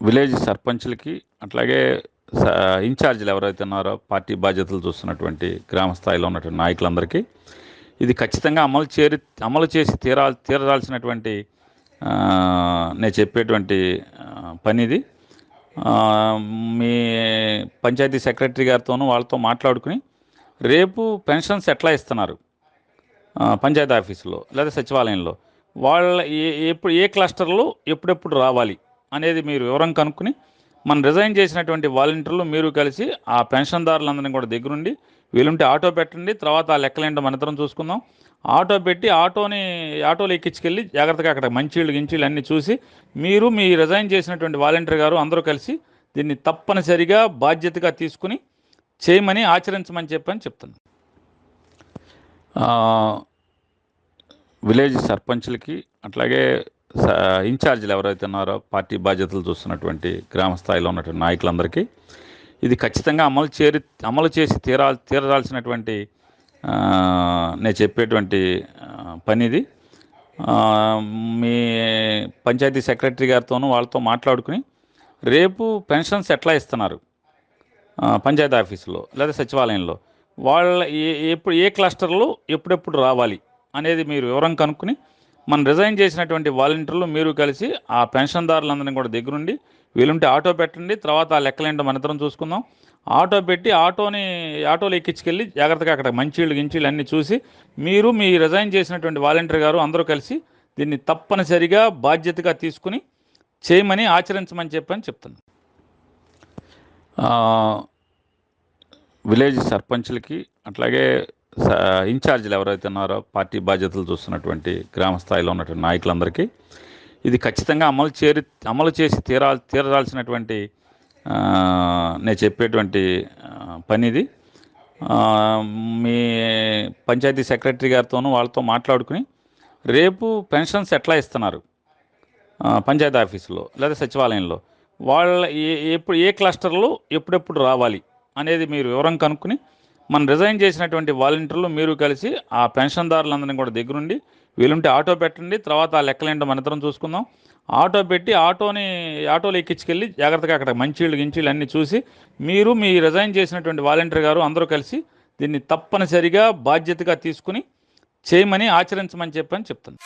Village సర్పంచ్లకి అట్లాగే ఇన్ఛార్జీలు ఎవరైతే ఉన్నారో పార్టీ బాధ్యతలు చూస్తున్నటువంటి గ్రామ స్థాయిలో ఉన్నటువంటి నాయకులందరికీ ఇది ఖచ్చితంగా అమలు చేరి అమలు చేసి తీరా తీరాల్సినటువంటి నేను చెప్పేటువంటి పని ఇది మీ పంచాయతీ సెక్రటరీ గారితోనూ వాళ్ళతో మాట్లాడుకుని రేపు పెన్షన్స్ ఎట్లా ఇస్తున్నారు? పంచాయతీ ఆఫీసులో లేదా సచివాలయంలో? వాళ్ళ ఏ ఎప్పుడు ఏ క్లస్టర్లో ఎప్పుడెప్పుడు రావాలి అనేది మీరు వివరం కనుక్కుని మనం రిజైన్ చేసినటువంటి వాలంటీర్లు మీరు కలిసి ఆ పెన్షన్దారులందరినీ కూడా దగ్గరుండి వీలుంటే ఆటో పెట్టండి తర్వాత ఆ లెక్కలేంటో మనిద్దరం చూసుకుందాం. ఆటో పెట్టి ఆటోని ఆటోలో ఎక్కించుకెళ్ళి జాగ్రత్తగా అక్కడ మంచిళ్ళు గించీళ్ళు అన్నీ చూసి మీరు మీ రిజైన్ చేసినటువంటి వాలంటీర్ గారు అందరూ కలిసి దీన్ని తప్పనిసరిగా బాధ్యతగా తీసుకుని చేయమని ఆచరించమని చెప్పని చెప్తున్నాను. విలేజ్ సర్పంచ్లకి అట్లాగే ఇన్ఛార్జీలు ఎవరైతే ఉన్నారో పార్టీ బాధ్యతలు చూస్తున్నటువంటి గ్రామ స్థాయిలో ఉన్నటువంటి నాయకులందరికీ ఇది ఖచ్చితంగా అమలు చేరి అమలు చేసి తీరా తీరాల్సినటువంటి నేను చెప్పేటువంటి పని ఇది మీ పంచాయతీ సెక్రటరీ గారితోనూ వాళ్ళతో మాట్లాడుకుని రేపు పెన్షన్స్ ఎట్లా ఇస్తున్నారు? పంచాయతీ ఆఫీసులో లేదా సచివాలయంలో. వాళ్ళ ఏ ఎప్పుడు ఏ క్లస్టర్లు ఎప్పుడెప్పుడు రావాలి? అనేది మీరు వివరం కనుక్కుని మనం రిజైన్ చేసినటువంటి వాలంటీర్లు మీరు కలిసి ఆ పెన్షన్దారులందరినీ కూడా దగ్గరుండి వీలుంటే ఆటో పెట్టండి తర్వాత ఆ లెక్కలేంటో మనద్దరం చూసుకుందాం. ఆటో పెట్టి ఆటోని ఆటోలో ఎక్కించుకెళ్ళి జాగ్రత్తగా అక్కడ మంచిళ్ళు గించీళ్ళు అన్నీ చూసి మీరు మీ రిజైన్ చేసినటువంటి వాలంటీర్ గారు అందరూ కలిసి దీన్ని తప్పనిసరిగా బాధ్యతగా తీసుకుని చేయమని ఆచరించమని చెప్పని చెప్తున్నాను విలేజ్ సర్పంచ్లకి అట్లాగే ఇన్ఛార్జీలు ఎవరైతే ఉన్నారో పార్టీ బాధ్యతలు చూస్తున్నటువంటి గ్రామ స్థాయిలో ఉన్నటువంటి నాయకులందరికీ ఇది ఖచ్చితంగా అమలు చేరి అమలు చేసి తీరా తీరాల్సినటువంటి నేను చెప్పేటువంటి పని ఇది మీ పంచాయతీ సెక్రటరీ గారితోనూ వాళ్ళతో మాట్లాడుకుని రేపు పెన్షన్స్ ఎట్లా ఇస్తున్నారు? పంచాయతీ ఆఫీసులో లేదా సచివాలయంలో. వాళ్ళ ఎప్పుడు ఏ క్లస్టర్లో ఎప్పుడెప్పుడు రావాలి అనేది మీరు వివరం కనుక్కుని మనం రిజైన్ చేసినటువంటి వాలంటీర్లు మీరు కలిసి ఆ పెన్షన్దారులందరినీ కూడా దగ్గరుండి వీలుంటే ఆటో పెట్టండి తర్వాత ఆ లెక్కలేంటో మన ఇద్దరం చూసుకుందాం. ఆటో పెట్టి ఆటోని ఆటోలో ఎక్కించుకెళ్ళి జాగ్రత్తగా అక్కడ మంచిళ్ళు గించీళ్ళు అన్నీ చూసి మీరు మీ రిజైన్ చేసినటువంటి వాలంటీర్ గారు అందరూ కలిసి దీన్ని తప్పనిసరిగా బాధ్యతగా తీసుకుని చేయమని ఆచరించమని చెప్పని చెప్తున్నాను.